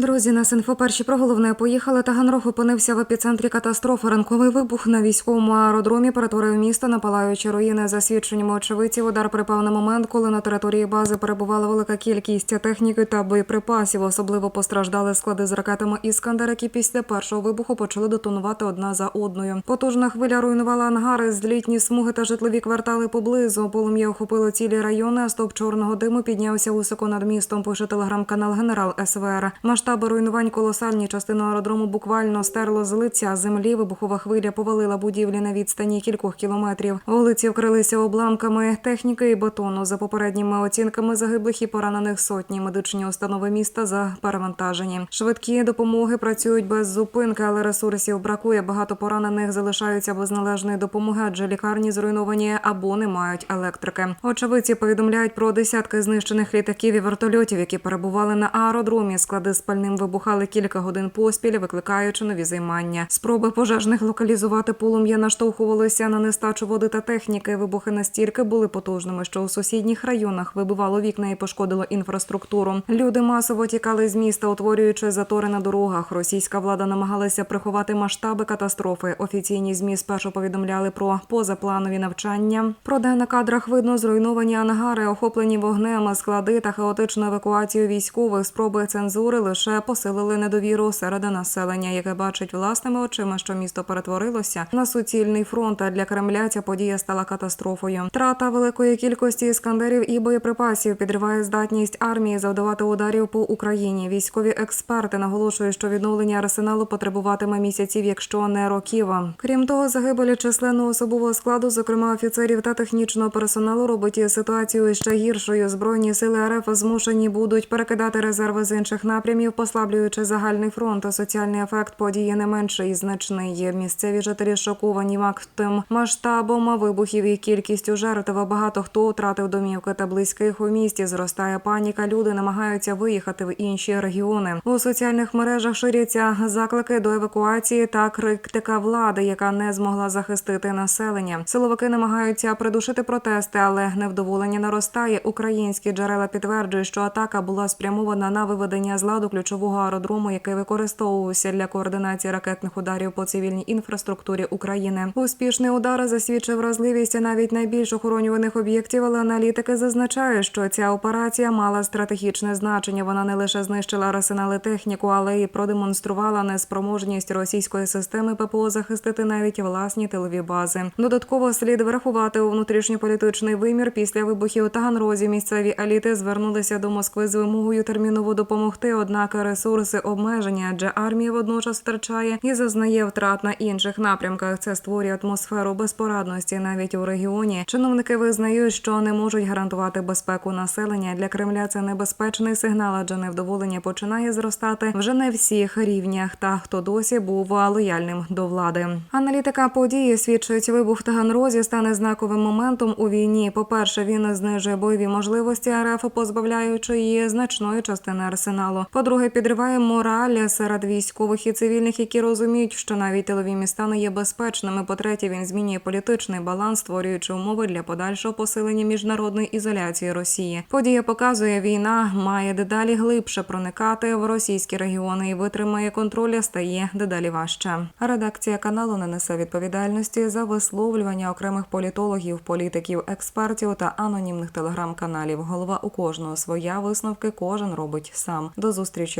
Друзі, нас інфо перші про головне поїхали. Таганрог опинився в епіцентрі катастрофи. Ранковий вибух на військовому аеродромі перетворив місто на палаючі руїни. За свідченнями очевидців, удар припав на момент, коли на території бази перебувала велика кількість техніки та боєприпасів. Особливо постраждали склади з ракетами Іскандер, які після першого вибуху почали детонувати одна за одною. Потужна хвиля руйнувала ангари, злітні смуги та житлові квартали поблизу. Полум'я охопило цілі райони. а Стовп чорного диму піднявся високо над містом. Пише телеграм-канал Генерал СВР. Масштаби руйнувань колосальні. Частину аеродрому буквально стерло з лиця землі. Вибухова хвиля повалила будівлі на відстані кількох кілометрів. Вулиці вкрилися обламками техніки і бетону. За попередніми оцінками загиблих і поранених сотні. Медичні установи міста за перевантажені. Швидкі допомоги працюють без зупинки, але ресурсів бракує. Багато поранених залишаються без належної допомоги, адже лікарні зруйновані або не мають електрики. Очевидці повідомляють про десятки знищених літаків і вертольотів, які перебували на аеродромі. Склади з пальним вибухали кілька годин поспіль, викликаючи нові займання. Спроби пожежних локалізувати полум'я наштовхувалися на нестачу води та техніки. Вибухи настільки були потужними, що у сусідніх районах вибивало вікна і пошкодило інфраструктуру. Люди масово тікали з міста, утворюючи затори на дорогах. Російська влада намагалася приховати масштаби катастрофи. Офіційні змі спершу повідомляли про позапланові навчання. Проте на кадрах видно зруйновані ангари, охоплені вогнем, склади та хаотичну евакуацію військових. Спроби цензури лише посилили недовіру серед населення, яке бачить власними очима, що місто перетворилося на суцільний фронт. А для Кремля ця подія стала катастрофою. Трата великої кількості іскандерів і боєприпасів підриває здатність армії завдавати ударів по Україні. Військові експерти наголошують, що відновлення арсеналу потребуватиме місяців, якщо не років. Крім того, загибелі численного особового складу, зокрема офіцерів та технічного персоналу, робить ситуацію ще гіршою. Збройні сили РФ змушені будуть перекидати резерви з інших напрямів, послаблюючи загальний фронт. А Соціальний ефект події не менший і значний. Місцеві жителі шоковані актом масштабом вибухів і кількістю жертв. Багато хто втратив домівки та близьких у місті. Зростає паніка. Люди намагаються виїхати в інші регіони. У соціальних мережах ширяться заклики до евакуації та критика влади, яка не змогла захистити населення. Силовики намагаються придушити протести, але невдоволення наростає. Українські джерела підтверджують, що атака була спрямована на виведення з ладу ключового аеродрому, який використовувався для координації ракетних ударів по цивільній інфраструктурі України. Успішний удар засвідчив вразливість навіть найбільш охоронюваних об'єктів, але аналітики зазначають, що ця операція мала стратегічне значення. Вона не лише знищила арсенали техніку, але й продемонструвала неспроможність російської системи ППО захистити навіть власні тилові бази. Додатково слід врахувати у внутрішньополітичний вимір після вибухів у Таганрозі. Місцеві еліти звернулися до Москви з вимогою терміново допомогти. Однак ресурси обмежені, адже армія водночас втрачає і зазнає втрат на інших напрямках. Це створює атмосферу безпорадності навіть у регіоні. Чиновники визнають, що не можуть гарантувати безпеку населення. Для Кремля це небезпечний сигнал, адже невдоволення починає зростати вже не всіх рівнях. Та хто досі був лояльним до влади. Аналітика події свідчить, вибух Таганрозі стане знаковим моментом у війні. По перше, він знижує бойові можливості РФ, позбавляючи її значної частини арсеналу. По-друге, підриває мораль серед військових і цивільних, які розуміють, що навіть тилові міста не є безпечними. По-третє, він змінює політичний баланс, створюючи умови для подальшого посилення міжнародної ізоляції Росії. Подія показує, війна має дедалі глибше проникати в російські регіони і витримає контроль стає дедалі важче. Редакція каналу не несе відповідальності за висловлювання окремих політологів, політиків, експертів та анонімних телеграм-каналів. Голова у кожного своя висновки кожен робить сам. До зустрічі,